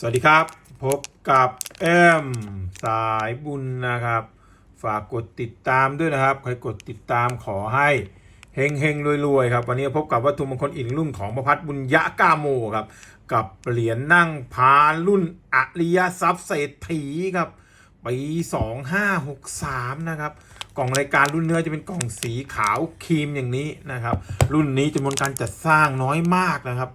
สวัสดีครับ พบกับเอ็มสายบุญนะครับ ฝากกดติดตามด้วยนะครับ ใครกดติดตามขอให้เฮงเฮงรวยๆครับ วันนี้พบกับวัตถุมงคลอีกรุ่นของประพัฒน์บุญยะกาโมครับ กับเหรียญนั่งพารุ่นอริยทรัพย์เศรษฐีครับปี2563 นะครับ กล่องรายการรุ่นเนื้อจะเป็นกล่องสีขาวครีมอย่างนี้นะครับ รุ่นนี้จำนวนการจัดสร้างน้อยมากนะครับ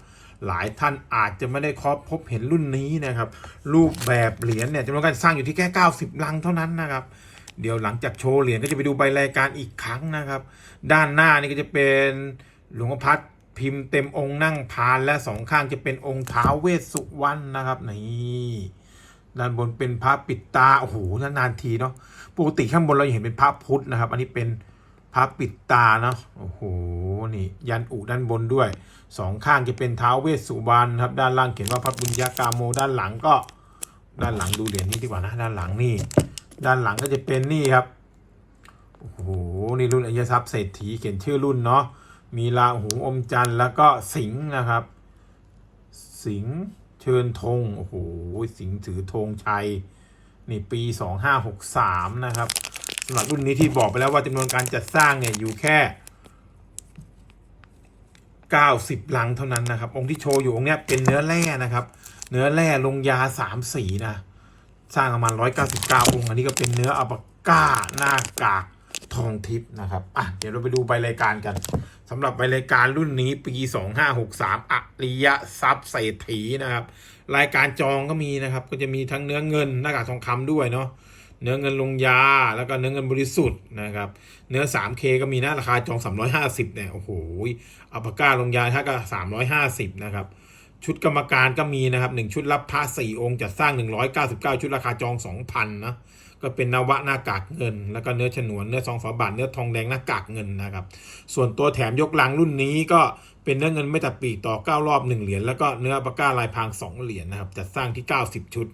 หลายท่านอาจจะไม่ได้ครอบพบเห็นรุ่นนี้นะครับ รูปแบบเหรียญเนี่ยจำนวนการสร้างอยู่ที่แค่ 90 ลังเท่านั้นนะครับ เดี๋ยวหลังจากโชว์เหรียญก็จะไปดูใบรายการอีกครั้งนะครับ ด้านหน้านี่ก็จะเป็นหลวงพ่อพัดพิมพ์เต็มองค์นั่งพานและสองข้างจะเป็นองค์ท้าเวสสุวรรณนะครับนี่ด้านบนเป็นพระปิดตาโอ้โหนานๆทีเนาะปกติข้างบนเราเห็นเป็นพระพุทธนะครับ อันนี้เป็น พระปิดตาเนาะโอ้โหนี่ยันอุด้านบนด้วยสองข้างจะเป็นท้าวเวสสุวรรณครับด้านล่างเขียนว่าพระบุญญากาโมด้านหลังก็ ด้านหลังดูเหรียญนี้ดีกว่านะด้านหลังนี่ ด้านหลังก็จะเป็นนี่ครับโอ้โหนี่รุ่นอริยทรัพย์เศรษฐีเขียนชื่อรุ่นเนาะมีราหูอมจันทร์แล้วก็สิงห์นะครับ สิงห์เชิญธงโอ้โหสิงห์ถือธงชัยนี่ปี2563นะครับ สำหรับรุ่นนี้ที่บอกไปแล้วว่าจำนวนการจัดสร้างเนี่ยอยู่แค่ 90 ลังเท่านั้นนะครับ องค์ที่โชว์อยู่องค์เนี้ยเป็นเนื้อแร่นะครับ เนื้อแร่ลงยาสามสีนะ สร้างประมาณ 199 องค์ อันนี้ก็เป็นเนื้ออัปปาก้าหน้ากากทองทิพย์นะครับอะเดี๋ยวเราไปดูใบรายการกันสำหรับใบรายการรุ่นนี้ปี 2563อริยทรัพย์เศรษฐีนะครับ รายการจองก็มีนะครับ ก็จะมีทั้งเนื้อเงินหน้ากากทองคำด้วยเนาะ เนื้อเงินลงยา แล้วก็เนื้อเงินบริสุทธิ์นะครับ เนื้อ 3K ก็มีนะราคาจอง 350เนี่ย โอ้โหอัปปาก้าลงยาถ้าก็ 350 นะครับ ชุดกรรมการก็มีนะครับหนึ่งชุดรับพระสี่องค์จัดสร้าง 199 ชุดราคาจอง 2,000 นะ ก็เป็นนวะหน้ากากเงิน แล้วก็เนื้อฉนวน เนื้อซองฝาบาท เนื้อทองแดงหน้ากากเงินนะครับ ส่วนตัวแถมยกลังรุ่นนี้ก็เป็นเนื้อเงินไม่ตัดปีต่อ 9 รอบ 1 เหรียญ แล้วก็เนื้อปาก้าลายพราง 2 เหรียญนะครับ จัดสร้างที่ 90 ชุด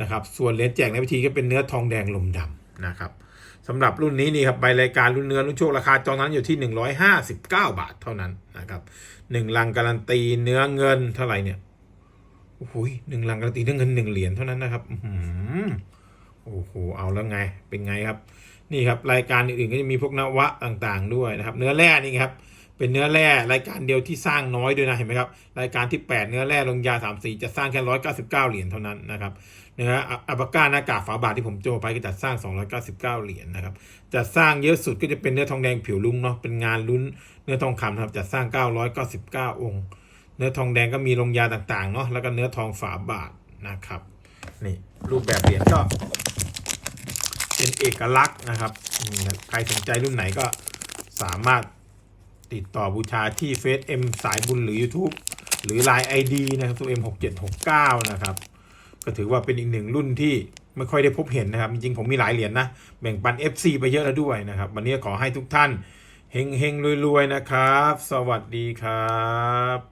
นะครับ ส่วนเหรียญแจกในพิธีก็เป็นเนื้อทองแดงลมดำนะครับสำหรับรุ่นนี้นี่ครับใบรายการรุ่นเนื้อรุ่นโชคราคาจองนั้นอยู่ที่ 159 บาทเท่านั้นนะครับหนึ่งลังการันตีเนื้อเงินเท่าไหร่เนี่ยโอ้โหหนึ่งลังการันตีเรื่อเงินหนึ่งเหรียญเท่านั้นนะครับอืโอ้โหเอาแล้วไงเป็นไงครับ นี่ครับรายการอื่นๆก็จะมีพวกนวะต่างๆด้วยนะครับ เนื้อแร่นี่ครับ เป็นเนื้อแร่รายการเดียวที่สร้างน้อยด้วยนะเห็นไหมครับรายการที่ 8 เนื้อแร่ลงยา3สีจะสร้างแค่ 199 เหรียญเท่านั้นนะครับเนื้ออัปปาก้าหน้ากากฝาบาทที่ผมโจไปก็จัดสร้าง 299 เหรียญนะครับจัดสร้างเยอะสุดก็จะเป็นเนื้อทองแดงผิวลุ้งเนาะเป็นงานลุ้นเนื้อทองคำนะครับจัดสร้าง 999 องค์ เนื้อทองแดงก็มีลงยาต่างๆเนาะแล้วก็เนื้อทองฝาบาทนะครับนี่รูปแบบเหรียญก็เป็นเอกลักษณ์นะครับ ใครสนใจรุ่นไหนก็สามารถ ติดต่อบูชาที่เฟซเอ็มสายบุญหรือ YouTube หรือ Line ID นะครับตัว M6769 นะครับ ก็ถือว่าเป็นอีกหนึ่งรุ่นที่ไม่ค่อยได้พบเห็นนะครับ จริงๆผมมีหลายเหรียญนะแบ่งปัน FC ไปเยอะแล้วด้วยนะครับ วันนี้ขอให้ทุกท่านเฮงเฮงรวยๆนะครับ สวัสดีครับ